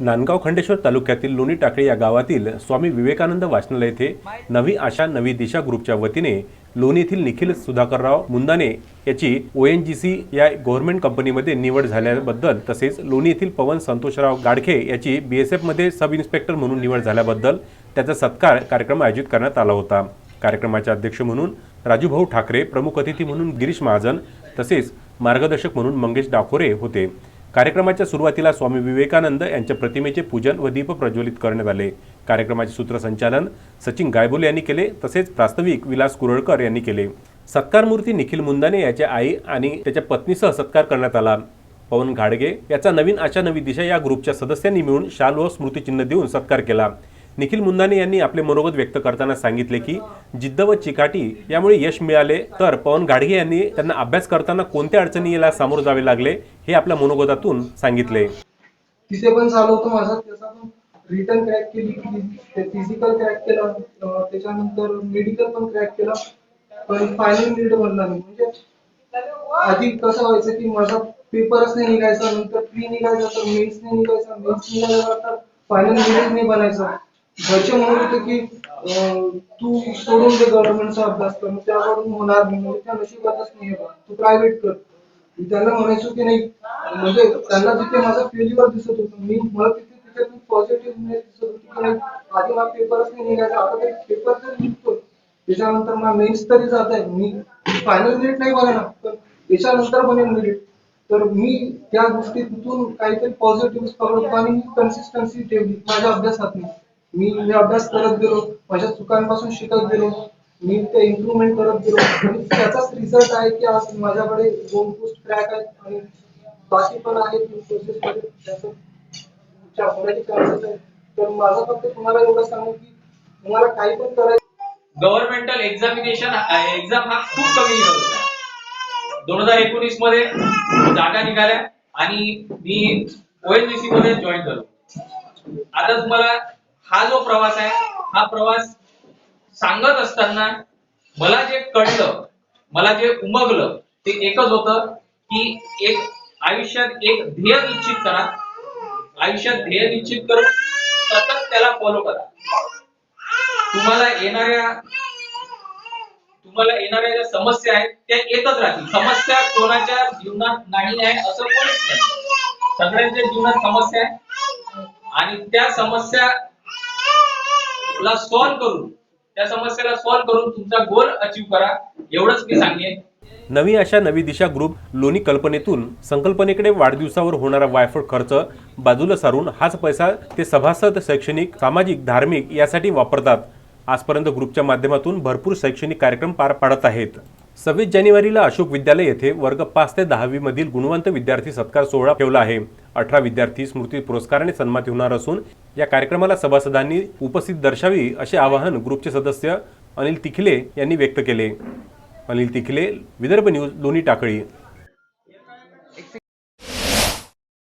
नांदगाव खंडेश्वर तालुक्यातील लोणी टाकळी या गावातील स्वामी विवेकानंद वाचनालय येथे नवी आशा नवी दिशा ग्रुपच्या वतीने लोणी येथील निखिल सुधाकरराव मुंदाने याची ओ एन जी सी या गव्हर्नमेंट कंपनीमध्ये निवड झाल्याबद्दल तसेच लोणी येथील पवन संतोषराव गाडखे याची बी एस एफमध्ये सब इन्स्पेक्टर म्हणून निवड झाल्याबद्दल त्याचा सत्कार कार्यक्रम आयोजित करण्यात आला होता. कार्यक्रमाचे अध्यक्ष म्हणून राजूभाऊ ठाकरे प्रमुख अतिथी म्हणून गिरीश महाजन तसेच मार्गदर्शक म्हणून मंगेश डाकोरे होते. कार्यक्रमाच्या सुरुवातीला स्वामी विवेकानंद यांच्या प्रतिमेचे पूजन व दीप प्रज्वलित करण्यात आले. कार्यक्रमाचे सूत्रसंचालन सचिन गायबोले यांनी केले तसेच प्रास्ताविक विलास कुरळकर यांनी केले. सत्कारमूर्ती निखिल मुंदाने याच्या आई आणि त्याच्या पत्नीसह सत्कार करण्यात आला. पवन घाडगे याचा नवीन आशा नवी दिशा या ग्रुपच्या सदस्यांनी मिळून शाल व स्मृतिचिन्ह देऊन सत्कार केला. निखिल मुंदाने यांनी आपले मनोगत व्यक्त करताना सांगितले की जिद्द व चिकाटी यामुळे यश मिळाले तर पवन गाडगे यांनी त्यांना अभ्यास करताना कोणत्या अडचणीला सामोरे जावे लागले हे आपल्या मनोगतातून सांगितले. तिथे पण चालू होतं माझा त्याचा पण रिटर्न क्रॅक केली फिजिकल क्रॅक केलं त्याच्यानंतर मेडिकल पण क्रॅक केला पण फायनल नीट बनला नाही म्हणजे आधी कसं व्हायचं की माझा पेपरच नाही निघायचा नंतर प्री निघायचा तर मेन्स नाही निघायचा मेन्स निघायचा तर फायनल नीट नाही बनायचा. घरचे म्हणत होते की अं, तू सोडून दे गव्हर्नमेंटचा अभ्यास कर मग त्याकडून होणार नाही. म्हणजे त्या नशिबातच नाही आहे बा. तू प्रायव्हेट कर. मी त्यांना म्हणायचो की नाही म्हणजे त्यांना जिथे माझा फेल्युअर दिसत होतं मी मला तिथे तिथे पॉझिटिव्ह दिसत होती की नाही आधी मला पेपरच नाही निघायचा आता तरी पेपर तर निघतो त्याच्यानंतर मला मेन्स तरी जात आहे मी फायनल मेरिट नाही बघा पण त्याच्यानंतर बनेल मेरिट तर मी त्या गोष्टीतून काहीतरी पॉझिटिव्ह पकडतो आणि मी कन्सिस्टन्सी ठेवली. माझ्या अभ्यासात मी मी अभ्यास करत गेलो माझ्या चुकांपासून शिकत गेलो मी ते इम्प्रुव्हमेंट करत गेलो. आणि त्याचाच रिझल्ट आहे की आज माझ्याकडे दोन पोस्ट क्रॅक आहेत आणि बाकी पण आहेत त्याचं होण्याचे चान्सेस आहेत तर माझं फक्त तुम्हाला एवढं सांगू की तुम्हाला काही पण करायचं गव्हर्नमेंटल एक्झामिनेशन एक्झाम हा खूप कमी निघत होता. दोन हजार एकोणीसमध्ये जागा निघाल्या आणि मी ओएनजीसी मध्ये जॉईन झालो. आता तुम्हाला हा जो प्रवास आहे हा प्रवास सांगत असताना मला जे कळलं मला जे उमगलं ते एकच होतं की एक आयुष्यात एक ध्येय निश्चित करा. आयुष्यात ध्येय निश्चित करून सतत त्याला फॉलो करा. तुम्हाला येणाऱ्या तुम्हाला येणाऱ्या ज्या समस्या आहेत त्या येतच राहतील. समस्या कोणाच्या जीवनात नाही आहे असं कोणीच नाही. सगळ्यांच्या जीवनात समस्या आहे. आणि त्या समस्या ला सॉल्व्ह करून त्या समस्येला सॉल्व्ह करून तुमचा गोल अचीव करा एवढंच मी सांगेन. नवी आशा नवी दिशा ग्रुप लोणी कल्पनेतून संकल्पनेकडे वाढदिवसावर होणारा वायफळ खर्च बाजूला सारून हाच पैसा ते सभासद शैक्षणिक सामाजिक धार्मिक यासाठी वापरतात. आजपर्यंत ग्रुपच्या माध्यमातून भरपूर शैक्षणिक कार्यक्रम पार पाडत आहेत. सव्वीस जानेवारीला अशोक विद्यालय येथे वर्ग पाच ते दहावी मधील गुणवंत विद्यार्थी सत्कार सोहळा ठेवला आहे. अठरा विद्यार्थी स्मृती पुरस्काराने सन्मानित होणार असून या कार्यक्रमाला सभासदांनी उपस्थित दर्शावी असे आवाहन ग्रुपचे सदस्य अनिल तिखले यांनी व्यक्त केले. अनिल तिखले विदर्भ न्यूज लोणी टाकळी.